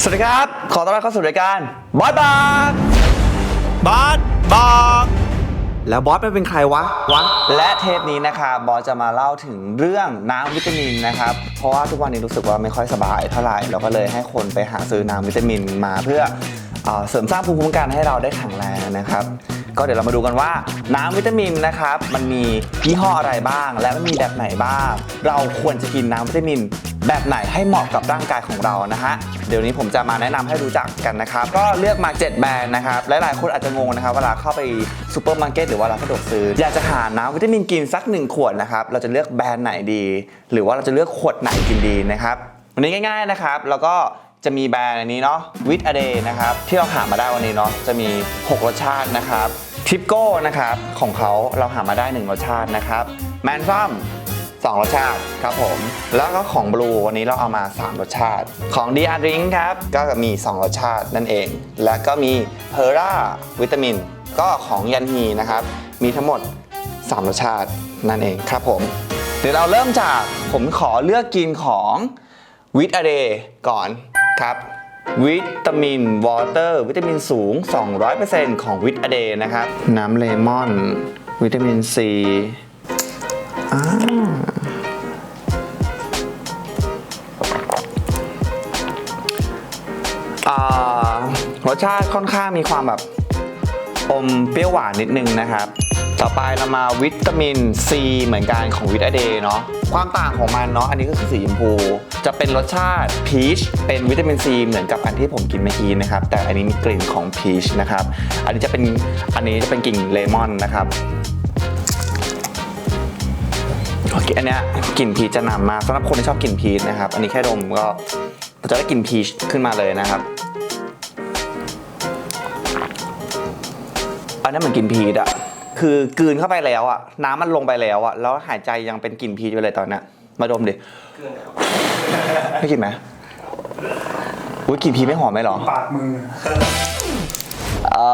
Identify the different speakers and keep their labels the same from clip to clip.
Speaker 1: สวัสดีครับ ขอต้อนรับเข้าสู่รายการบอสบาร์
Speaker 2: บาสบอก
Speaker 1: แล้วบอสมันเป็นใครวะวะ และเทปนี้นะครับบอสจะมาเล่าถึงเรื่องน้ำวิตามินนะครับ เพราะว่าทุกวันนี้รู้สึกว่าไม่ค่อยสบายเท่าไหร่เราก็เลยให้คนไปหาซื้อน้ำวิตามินมาเพื่อเอ่อเสริมสร้างภูมิคุ้มกันให้เราได้แข็งแรงนะครับ ก็เดี๋ยวเรามาดูกันว่าน้ำวิตามินนะครับ มันมียี่ห้ออะไรบ้าง และมันมีแบบไหนบ้าง เราควรจะกินน้ำวิตามิน แบบไหนให้เหมาะกับร่างกายของเรานะฮะเดี๋ยวนี้ผมจะมาแนะนำให้รู้จักกันนะครับ ก็เลือกมา 7 แบรนด์นะครับหลายๆคนอาจจะงงนะครับเวลาเข้าไปซูเปอร์มาร์เก็ตหรือว่าร้านสะดวกซื้ออยากจะหาน้ำวิตามินกินสัก 1 ขวดนะครับเราจะเลือกแบรนด์ไหนดี หรือว่าเราจะเลือกขวดไหนกินดีนะครับวันนี้ง่าย ๆนะครับ แล้วก็จะมีแบรนด์อันนี้เนาะวิตอเดนะครับที่เราหามาได้วันนี้เนาะจะมี 6 รสชาตินะครับ ทิปโก้นะครับของเขาเราหามาได้ 1 รสชาตินะครับ แมนซัมสองรสชาติครับผม แล้วก็ของบลูวันนี้เราเอามา 3 รสชาติ ของดีอาริงครับ ก็มี 2 รสชาตินั่นเอง แล้วก็มีเพอร่าวิตามิน ก็ของยันฮีนะครับ มีทั้งหมด 3 รสชาตินั่นเองครับผม เดี๋ยวเราเริ่มจากผมขอเลือกกินของวิตอเดก่อนครับ วิตามินวอเตอร์ วิตามินสูง 200%ของวิตอเดนะครับ น้ำเลมอน วิตามินซีอ่ารสชาติค่อนข้างมีความแบบ อมเปรี้ยวหวานนิดนึงนะครับ ต่อไปเรามาวิตามินซีเหมือนกันของวิตาเดย์เนาะความต่างของมันเนาะอันนี้ก็คือสีชมพู จะเป็นรสชาติพีชเป็นวิตามินซีเหมือนกับอันที่ผมกินเมื่อกี้นะครับ แต่อันนี้มีกลิ่นของพีชนะครับ อันนี้จะเป็นอันนี้จะเป็นกลิ่นเลมอนนะครับโอเคอันเนี้ยกลิ่นพีชจะนำมากสำหรับคนที่ชอบกลิ่นพีชนะครับ อันนี้แค่ดมก็จะได้กลิ่นพีชขึ้นมาเลยนะครับอันนี้เหมือนกลิ่นพีชอะ คือกลืนเข้าไปแล้วอะน้ำมันลงไปแล้วอะแล้วหายใจยังเป็นกลิ่นพีชอยู่เลยตอนเนี้ยมาดมดิไม่กลิ่นไหมอุ้ยกลิ่นพีชไม่หอมไหมหรอ
Speaker 2: ปากมือ
Speaker 1: เอ่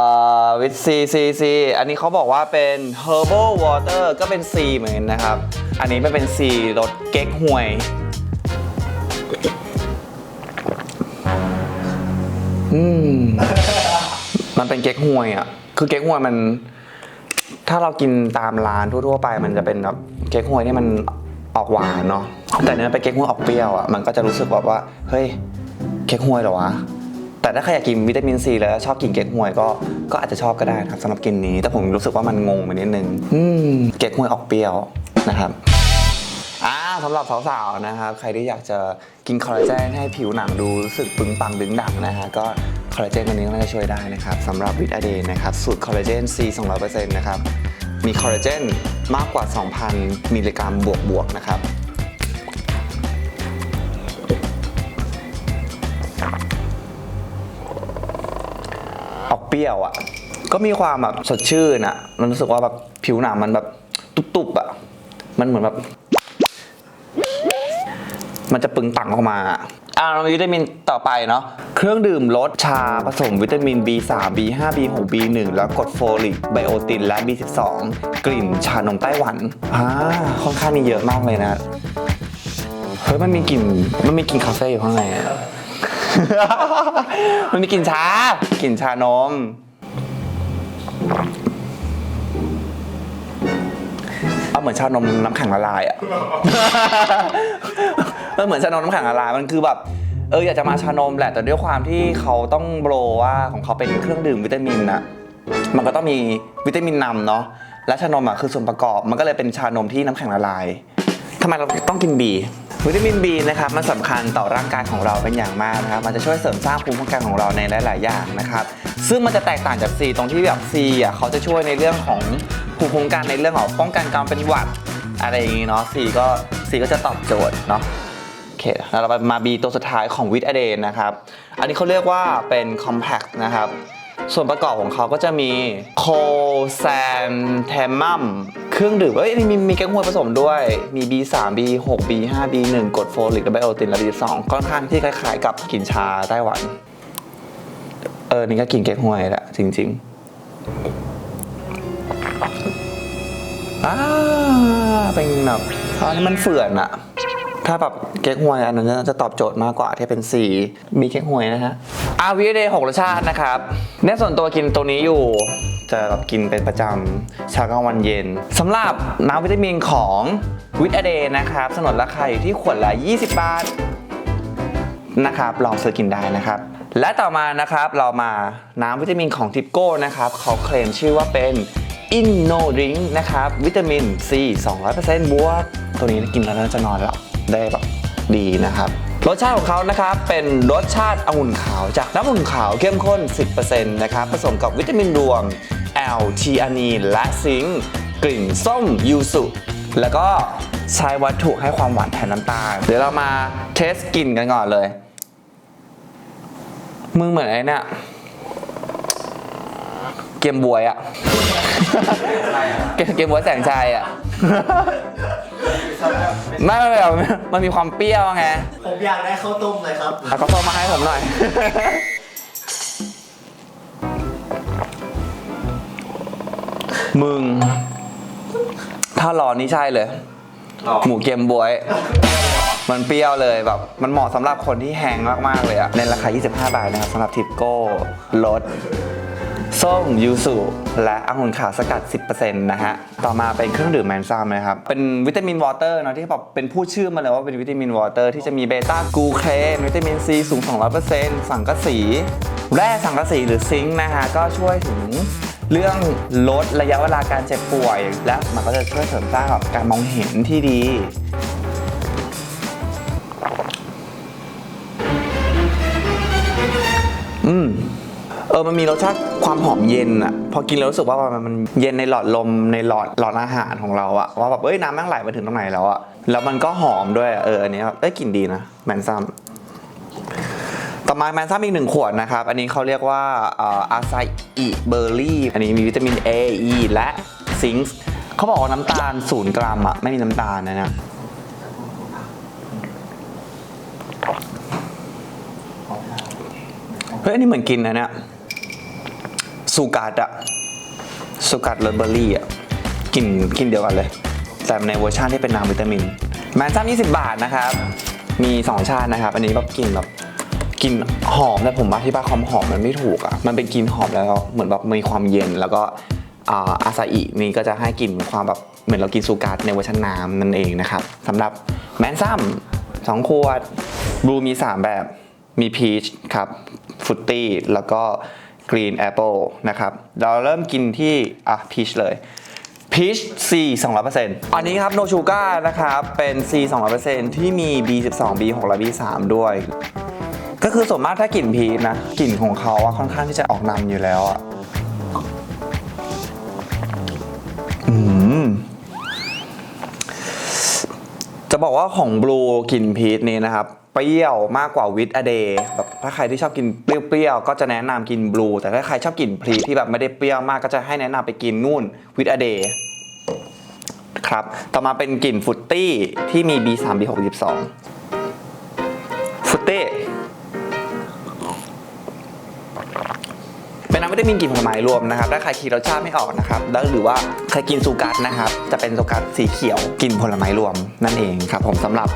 Speaker 1: อวิตซีซีซีอันนี้เขาบอกว่าเป็น herbal water ก็เป็น C เหมือนกันนะครับ อันนี้ไม่เป็น C รสเก๊กฮวย อืม มันเป็นเก๊กฮวยอะ คือเก๊กฮวยมัน ถ้าเรากินตามร้านทั่วๆไป มันจะเป็นแบบเก๊กฮวยที่มันออกหวานเนาะแต่เนื้อเป็นเก๊กฮวยออกเปรี้ยวอะมันก็จะรู้สึกแบบว่าเฮ้ยเก๊กฮวยเหรอวะแต่ถ้าใครอยากกินวิตามินซีแล้วชอบกินเก๊กฮวยก็ก็อาจจะชอบก็ได้นะครับสำหรับกินนี้ แต่ผมรู้สึกว่ามันงงไปนิดนึงอืมเก๊กฮวยออกเปรี้ยวนะครับ สำหรับสาวๆนะครับ ใครที่อยากจะกินคอลลาเจนให้ผิวหนังดูรู้สึกปึงปังดึงดังนะฮะก็คอลลาเจนตัวนี้ก็น่าจะช่วยได้นะครับสำหรับวิตาเดนนะครับสูตรคอลลาเจน C 200%นะครับมีคอลลาเจนมากกว่า 2,000 มิลลิกรัมบวกๆนะครับออกเปรี้ยวอะก็มีความแบบสดชื่นอะ มันรู้สึกว่าแบบผิวหนังมันแบบตุบๆอะ มันเหมือนแบบ มันจะปึงปังออกมาอ่าเรามีวิตามินต่อไปเนาะเครื่องดื่มลดชาผสมวิตามิน B3 B5 B6 B1 แล้วกรดโฟลิกไบโอตินและ B12 กลิ่นชานมไต้หวันอ่าค่อนข้างมีเยอะมากเลยนะเฮ้ยมันมีกลิ่นมันมีกลิ่นคาเฟ่อยู่ข้างในอะ มันมีกลิ่นชากลิ่นชานม เหมือนชานมน้ำแข็งละลายอะ มันเหมือนชานมน้ำแข็งละลายมันคือแบบเอออยากจะมาชานมแหละแต่ด้วยความที่เขาต้องโบรว่าของเขาเป็นเครื่องดื่มวิตามินอะมันก็ต้องมีวิตามินนำเนาะและชานมอะคือส่วนประกอบมันก็เลยเป็นชานมที่น้ำแข็งละลาย ทำไมเราต้องกิน B วิตามิน B นะครับมันสำคัญต่อร่างกายของเราเป็นอย่างมากนะครับ มันจะช่วยเสริมสร้างภูมิคุ้มกันของเราในหลาย ๆ อย่างนะครับ ซึ่งมันจะแตกต่างจาก C ตรงที่แบบ C อะเขาจะช่วยในเรื่องของภูมิคุ้มกันในเรื่องของป้องกันการเป็นหวัดอะไรอย่างงี้เนาะ C ก็ C ก็จะตอบโจทย์เนาะโอเคแล้วเรามา B ตัวสุดท้ายของวิตาเดนนะครับ อันนี้เขาเรียกว่าเป็น compact นะครับ ส่วนประกอบของเขาก็จะมีโคแซนเทมัม เครื่องดื่มเอ้ยมีมีแก้งหวยผสมด้วย มี B3 B6 B5 B1 กรดโฟลิกและไบโอตินและ B2 ค่อนข้างที่คล้ายๆ กับกลิ่นชาไต้หวัน เออ นี่ก็กินแก้งหวยแหละจริงๆอ่าเป็นแบบอันนี้มันเฟื่อนอะถ้าแบบเก๊กฮวยอันนั้นจะตอบโจทย์มากกว่าที่เป็นสีมีเก๊กฮวยนะฮะอาวิเดย์หกรสชาตินะครับในส่วนตัวกินตัวนี้อยู่ จะแบบกินเป็นประจำเช้ากลางวันเย็นสำหรับน้ำวิตามินของวิตาเดย์นะครับสนนราคาอยู่ที่ขวดละ 20 บาทนะครับลองซื้อกินได้นะครับ และต่อมานะครับเรามาน้ำวิตามินของทิปโก้นะครับเขาเคลมชื่อว่าเป็น Inno Drink นะครับ วิตามิน C 200%บวก ตัวนี้กินแล้วน่าจะนอนหลับได้แบบดีนะครับ รสชาติของเขานะครับเป็นรสชาติองุ่นขาวจากน้ำองุ่นขาวเข้มข้น 10%นะครับผสมกับวิตามินรวม L ทีอานีและซิงค์กลิ่นส้มยูสุแล้วก็ใช้วัตถุให้ความหวานแทนน้ำตาล เดี๋ยวเรามาเทสกลิ่นกันก่อนเลย มึงเหมือนไอ้เนี่ยเกมบวยอะเกมเกมบวยแสงใจอะ ไม่ไม่ไม่แบบมันมีความเปรี้ยวไง
Speaker 3: ผมอยากได้ข้าวต้มเลยครับ
Speaker 1: เอาข้าวต้มมาให้ผมหน่อย มึง ถ้ารอนี่ใช่เลยหมูเกมบวย มันเปรี้ยวเลยแบบ มันเหมาะสำหรับคนที่แฮงมาก ๆ เลยอะในราคา 25 บาทนะครับสำหรับทิปโก้รส ส้มยูสุและองุ่นขาวสกัด 10%นะฮะ ต่อมาเป็นเครื่องดื่มแมนซัมนะครับ เป็นวิตามินวอเตอร์เนอะที่แบบเป็นผู้ชื่อมาเลยว่าเป็นวิตามินวอเตอร์ที่จะมีเบต้ากูเคนวิตามินซีสูง 200%สังกะสี แร่สังกะสีหรือซิงค์นะฮะ ก็ช่วยถึงเรื่องลดระยะเวลาการเจ็บป่วย และมันก็จะช่วยเสริมสร้างการมองเห็นที่ดีอืม เออมันมีรสชาติความหอมเย็นอะพอกินแล้วรู้สึกว่ามันมันเย็นในหลอดลมในหลอดหลอดอาหารของเราอะว่าแบบเอ้ยน้ำแม่งไหลมาถึงตรงไหนแล้วอะแล้วมันก็หอมด้วยเอออันนี้แบบเอ้ยกลิ่นดีนะแมนซัมต่อมาแมนซัมอีกหนึ่งขวดนะครับ อันนี้เขาเรียกว่าอาซาอิเบอร์รี่ อันนี้มีวิตามิน A E และซิงค์เขาบอกว่าน้ำตาลศูนย์กรัมอะไม่มีน้ำตาลนะเนี่ยเฮ้ยอันนี้เหมือนกินนะเนี่ย สูกัดอะสูกัดเลเบอร์รี่อะกลิ่นกลิ่นเดียวกันเลย แต่ในเวอร์ชันที่เป็นน้ำวิตามินแมนซัม20 บาทนะครับ มี 2 ชาตินะครับ อันนี้แบบกลิ่นแบบกลิ่นหอมแต่ผมอธิบายความหอมมันไม่ถูกอะมันเป็นกลิ่นหอมแล้วเหมือนแบบมีความเย็นแล้วก็อาซาอินี่ก็จะให้กลิ่นความแบบเหมือนเรากินซูการ์ในเวอร์ชันน้ำนั่นเองนะครับสำหรับแมนซัมสองขวดบลูมี 3 แบบมีพีชครับฟรุตตี้แล้วก็ กรีนแอปเปิลนะครับ เราเริ่มกินที่อะพีชเลยพีช C 200%อันนี้ครับโนชูก้านะครับ เป็น C 200%ที่มี B12 B6 และ B3 ด้วย ก็คือส่วนมากถ้ากลิ่นพีชนะกลิ่นของเขาอะค่อนข้างที่จะออกนำอยู่แล้วอะอืมจะบอกว่าของบลูกลิ่นพีชนี่นะครับ เปรี้ยวมากกว่าวิตอเดย์แบบถ้าใครที่ชอบกินเปรี้ยวๆก็จะแนะนำกินบลูแต่ถ้าใครชอบกินพรีที่แบบไม่ได้เปรี้ยวมากก็จะให้แนะนำไปกินนู่นวิตอเดย์ครับต่อมาเป็นกลิ่นฟุตตี้ที่มี B3 B6 12ฟุตตี้เป็นน้ำวิตามินกลิ่นผลไม้รวมนะครับ ถ้าใครคิดรสชาติไม่ออกนะครับ แล้วหรือว่าใครกินซูกัสนะครับ จะเป็นซูกัสสีเขียวกลิ่นผลไม้รวมนั่นเองครับผมสำหรับ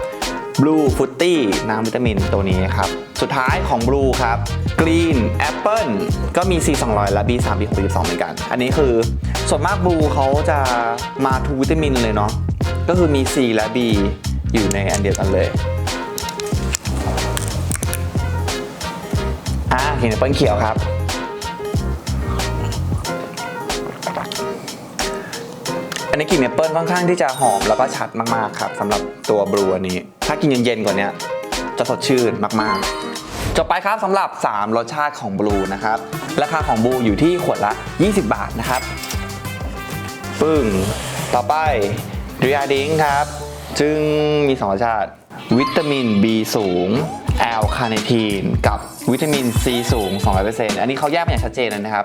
Speaker 1: Blue f r u i t y น้ำวิตามินตัวนี้ครับ สุดท้ายของ Blue ครับ Green Apple ก็มี C 200และ B 3 B 6 B 2เหมือนกัน อันนี้คือส่วนมาก Blue เขาจะมาทุกวิตามินเลยเนาะก็คือมี C และ B อยู่ในอันเดียวกันเลยอ่าเห็นแอปเปิลเขียวครับ นนี้กลิ่นแอปเปิลค่อนข้างที่จะหอมแล้วก็ชัดมากๆครับสำหรับตัวบลูอันนี้ ถ้ากินเย็นๆกว่านี้จะสดชื่นมากๆ จบไปครับสำหรับ 3 รสชาติของบลูนะครับ ราคาของบลูอยู่ที่ขวดละ 20 บาทนะครับ ปึ้ง ต่อไปเรียดิงครับจึงมีสองรสชาติ วิตามิน B สูงแอลคาเนทีนกับวิตามิน C สูง 200%อันนี้เขาแยกมาอย่างชัดเจนนะครับ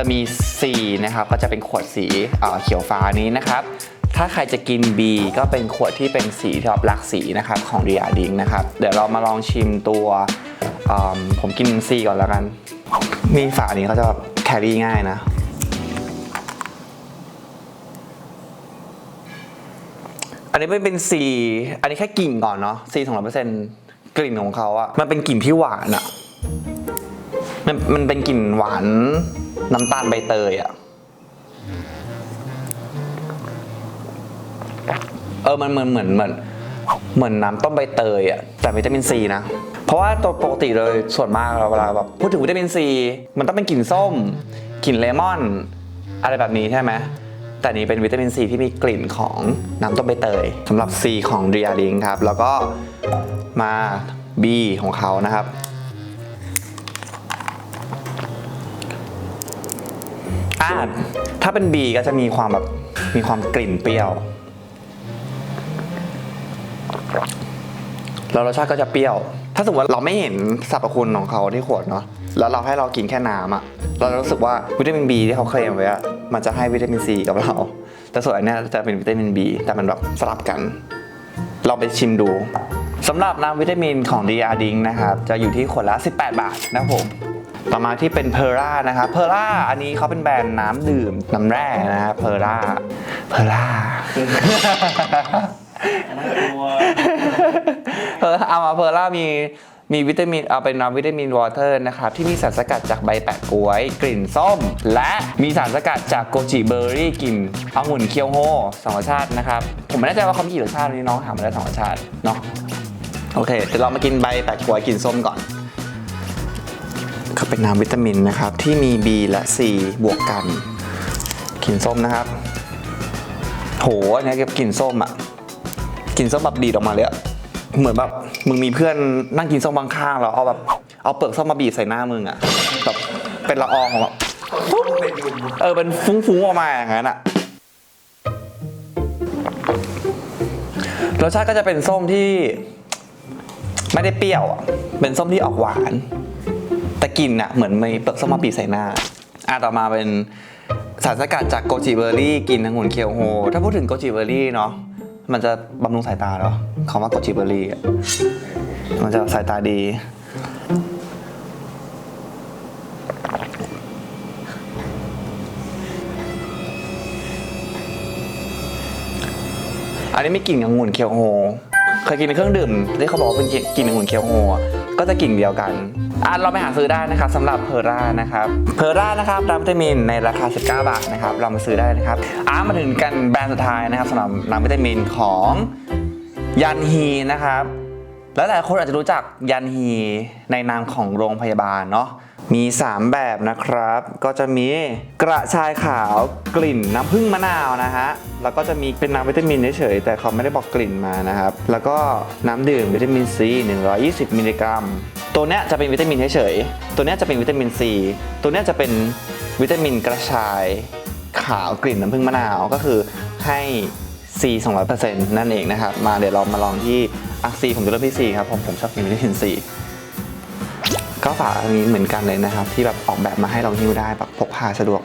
Speaker 1: จะมี C นะครับก็จะเป็นขวดสีเอ่อเขียวฟ้านี้นะครับถ้าใครจะกิน B ก็เป็นขวดที่เป็นสีที่แบบหลากสีนะครับของ r ี a ดิงนะครับเดี๋ยวเรามาลองชิมตัวผมกิน C ก่อนแล้วกันนี่ฝานี้เขาจะแบบแครี่ง่ายนะ อันนนี้เป็นเป็นซีอันนี้แค่กลิ่นก่อนเนาะซีสองร้อยเปอร์เซ็นต์กลิ่นของเขาอะมันเป็นกลิ่นที่หวานอะมันมันเป็นกลิ่นหวาน น้ำตาลใบเตยอะเออมันเหมือนเหมือนเหมือนเหมือนน้ำต้มใบเตยอะแต่วิตามินซีนะ เพราะว่าตัวปกติเลยส่วนมากเราเวลาแบบพูดถึงวิตามินซีมันต้องเป็นกลิ่นส้มกลิ่นเลมอน อะไรแบบนี้ใช่ไหมแต่นนี้เป็นวิตามินซีที่มีกลิ่นของน้ำต้มใบเตยสำหรับ C ของเรียลิงครับ แล้วก็มา B ของเขานะครับ อ่าถ้าเป็น B ก็จะมีความแบบมีความกลิ่นเปรี้ยว แล้วรสชาติก็จะเปรี้ยว ถ้าสมมติว่าเราไม่เห็นสรรพคุณของเขาที่ขวดเนาะ แล้วเราให้เรากินแค่น้ำอะเราจะรู้สึกว่าวิตามิน B ที่เขาเคลมไว้อะมันจะให้วิตามิน C กับเรา แต่ส่วนอันเนี้ยจะเป็นวิตามิน B แต่มันแบบสลับกันลองไปชิมดูสำหรับน้ำวิตามินของดีอาดิงนะครับ จะอยู่ที่ขวดละ 18 บาทนะครับผม ต่อมาที่เป็นเพอร่านะครับเพอร่าอันนี้เขาเป็นแบรนด์น้ำดื่มน้ำแร่นะครับเพอร่าเพอร่า
Speaker 3: น่ากลัว
Speaker 1: เออเอามาเพอร่ามีมีวิตามินเอาเป็นน้ำวิตามินวอเตอร์นะครับที่มีสารสกัดจากใบแปะกล้วย กลิ่นส้ม และมีสารสกัดจากโกจิเบอร์รี่กลิ่นองุ่นเคียวโฮสองรสชาตินะครับผมไม่แน่ใจว่าเขามีกี่รสชาตินี่น้องถามมาได้สองรสชาติเนาะโอเคเดี๋ยวเรามากินใบแปะกล้วยกลิ่นส้มก่อนก็ เป็นน้ำวิตามินนะครับ ที่มี B และ C บวกกันกลิ่นส้มนะครับ โหอันนี้เก็บกลิ่นส้มอะกลิ่นส้มแบบดีดออกมาเลยอะเหมือนแบบมึงมีเพื่อนนั่งกินส้มบางข้างแล้วเอาแบบเอาเปลือกส้มมาบีบใส่หน้ามึงอะแบบเป็นละอองของแบบเออเป็นฟุ้งๆออกมาอย่างนั้นอะรสชาติก็จะเป็นส้มที่ ไม่ได้เปรี้ยวเป็นส้มที่ออกหวาน แต่กลิ่นอะเหมือนมีเปลือกส้มมาบีใส่หน้าอะต่อมาเป็นสารสกัดจากโกจิเบอร์รี่กลิ่นองุ่นเคียวโฮ ถ้าพูดถึงโกจิเบอร์รี่เนาะมันจะบำรุงสายตาเหรอคำว่าโกจิเบอร์รี่อะมันจะสายตาดี อันนี้ไม่กลิ่นองุ่นเคียวโฮ เคยกินในเครื่องดื่มที่เขาบอกว่าเป็นกลิ่นองุ่นเคียวโฮอะ ก็จะกิ่งเดียวกันอะเราไปหาซื้อได้นะครับสำหรับเพอร่านะครับเพอร่านะครับน้ำวิตามินในราคา 19 บาทนะครับเรามาซื้อได้นะครับอะมาถึงกันแบรนด์สุดท้ายนะครับสำหรับน้ำวิตามินของยันฮีนะครับแล้วหลายคนอาจจะรู้จักยันฮีในนามของโรงพยาบาลเนาะ มี 3 แบบนะครับ ก็จะมีกระชายขาวกลิ่นน้ำผึ้งมะนาวนะฮะ แล้วก็จะมีเป็นน้ำวิตามินเฉยๆแต่เขาไม่ได้บอกกลิ่นมานะครับ แล้วก็น้ำดื่มวิตามินซี120 มิลลิกรัม ตัวเนี้ยจะเป็นวิตามินเฉยๆตัวเนี้ยจะเป็นวิตามินซีตัวเนี้ยจะเป็นวิตามินกระชายขาวกลิ่นน้ำผึ้งมะนาวก็คือให้ C 200%นั่นเองนะครับ มาเดี๋ยวเรามาลองที่อักซีผมจะเริ่มที่ C ครับผมผมชอบกินวิตามิน C ก็ฝาอันนี้เหมือนกันเลยนะครับ ที่แบบออกแบบมาให้เราหิ้วได้แบบพกพาสะดวก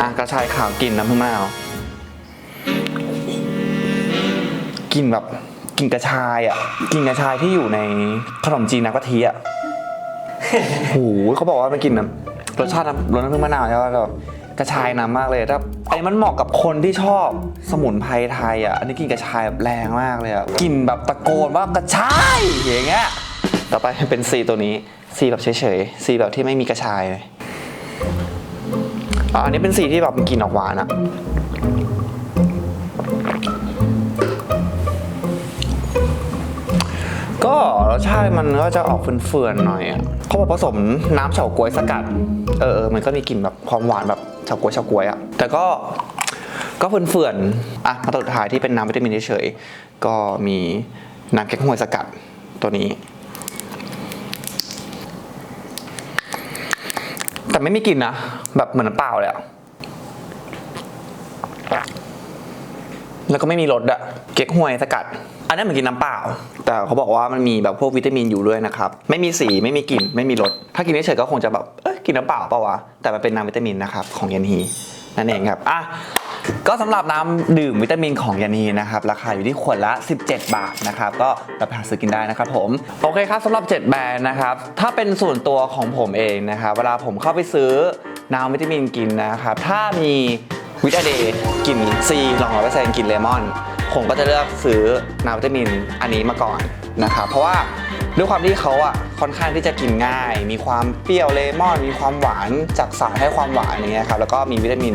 Speaker 1: อะกระชายขาวกลิ่นน้ำผึ้งมะนาวกลิ่นแบบกลิ่นกระชายอะกลิ่นกระชายที่อยู่ในขนมจีนน้ำกะทิอะโอ้โหเขาบอกว่ามันกลิ่นน้ำรสชาติรสน้ำผึ้งมะนาวใช่ไหมแบบกระชายน้ำมากเลยถ้าอันนี้มันเหมาะกับคนที่ชอบสมุนไพรไทยอะอันนี้กลิ่นกระชายแบบแรงมากเลยอะกลิ่นแบบตะโกนว่ากระชายอย่างเงี้ยต่อไปเป็นซีตัวนี้ ซีแบบเฉยๆซีแบบที่ไม่มีกระชายเลยอันนี้เป็นซีที่แบบมีกลิ่นออกหวานอะก็รสชาติมันก็จะออกเฟื่อนๆหน่อยอะเขาบอกผสมน้ำเฉาก๊วยสกัด เออมันก็มีกลิ่นแบบความหวานแบบเฉาก๊วยเฉาก๊วยอะแต่ก็ก็เฟื่อนๆ อะมาตัวสุดท้ายที่เป็นน้ำวิตามินเฉยๆก็มีน้ำแก๊กฮวยสกัดตัวนี้ แต่ ไม่มีกลิ่นนะ แบบเหมือนน้ำเปล่าเลยอะแล้วก็ไม่มีรสอะเก๊กฮวยสกัด อันนั้นเหมือนกินน้ำเปล่า แต่เขาบอกว่ามันมีแบบพวกวิตามินอยู่ด้วยนะครับ ไม่มีสีไม่มีกลิ่นไม่มีรส ถ้ากินเฉยๆก็คงจะแบบ เอ้ยกินน้ำเปล่าเปล่าวะ แต่มันเป็นน้ำวิตามินนะครับ ของเยนฮีนั่นเองครับ อะ ก็สำหรับน้ำดื่มวิตามินของยานีนะครับราคาอยู่ที่ขวดละ 17 บาทนะครับก็เราไปหาซื้อกินได้นะครับผมโอเคครับสำหรับ 7 แบรนด์นะครับถ้าเป็นส่วนตัวของผมเองนะครับเวลาผมเข้าไปซื้อน้ำวิตามินกินนะครับถ้ามีวิตาเดย์กลิ่นซีลองร้อยเปอร์เซ็นต์กลิ่นเลมอนผผมก็จะเลือกซื้อน้ำวิตามินอันนี้มาก่อน นะครับเพราะว่าด้วยความที่เขาอะค่อนข้างที่จะกินง่าย มีความเปรี้ยวเลมอน มีความหวานจากสารให้ความหวานอย่างเงี้ยครับแล้วก็มีวิตามิน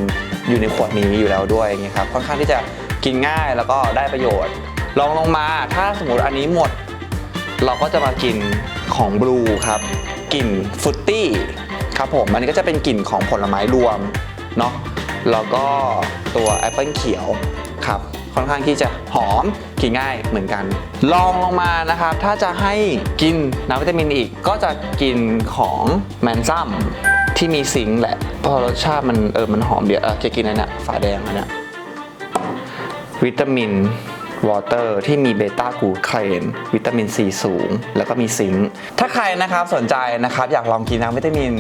Speaker 1: อยู่ในขวดนี้อยู่แล้วด้วยอย่างเงี้ยครับค่อนข้างที่จะกินง่ายแล้วก็ได้ประโยชน์ลองลงมาถ้าสมมติอันนี้หมด เราก็จะมากินของบลูครับกลิ่นฟรุตตี้ครับผมอันนี้ก็จะเป็นกลิ่นของผลไม้รวมเนาะแล้วก็ตัวแอปเปิลเขียวครับ ค่อนข้างที่จะหอมกินง่ายเหมือนกัน ลองลงมานะครับ ถ้าจะให้กินน้ำวิตามินอีกก็จะกินของแมนซัมที่มีซิงค์แหละ เพราะรสชาติมันเออมันหอมเดียวเออจะกินอันเนี้ยฝาแดงอันเนี้ยวิตามินวอเตอร์ที่มีเบต้ากลูเคนวิตามินซีสูง แล้วก็มีซิงค์ถ้าใครนะครับสนใจนะครับ อยากลองกินน้ำวิตามิน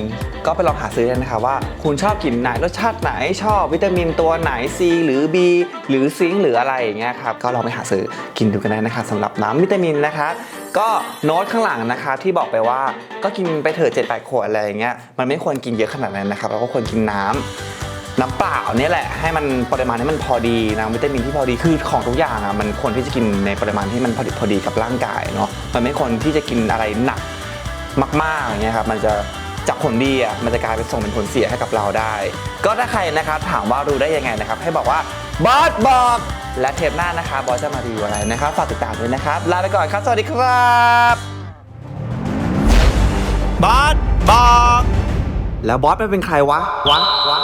Speaker 1: ก็ไปลองหาซื้อกันนะครับว่า คุณชอบกินไหนรสชาติไหนชอบวิตามินตัวไหน C หรือ B หรือซิงค์หรืออะไรอย่างเงี้ยครับก็ลองไปหาซื้อกินดูกันได้นะครับสำหรับน้ำวิตามินนะครับก็โน้ตข้างหลังนะครับที่บอกไปว่าก็กินไปเถอะ7 8ขวดอะไรอย่างเงี้ยมันไม่ควรกินเยอะขนาดนั้นนะครับเราก็ควรกินน้ำน้ำเปล่าเนี่ยแหละให้มันปริมาณที่มันพอดีน้ำวิตามินที่พอดีคือของทุกอย่างอะมันควรที่จะกินในปริมาณที่มันพอดีพอดีกับร่างกายเนาะมันไม่ควรที่จะกินอะไรหนักมากๆอย่างเงี้ยครับมันจะ จากผลดีอะมันจะกลายเป็นส่งเป็นผลเสียให้กับเราได้ ก็ถ้าใครนะครับถามว่ารู้ได้ยังไงนะครับ ให้บอกว่าบอสบอกและเทปหน้านะครับบอสจะมารีวิวอะไรนะครับฝากติดตามด้วยนะครับลาไปก่อนครับ สวัสดีครับ
Speaker 2: บาสบอก
Speaker 1: แล้วบอสมันเป็นใครวะวะวะ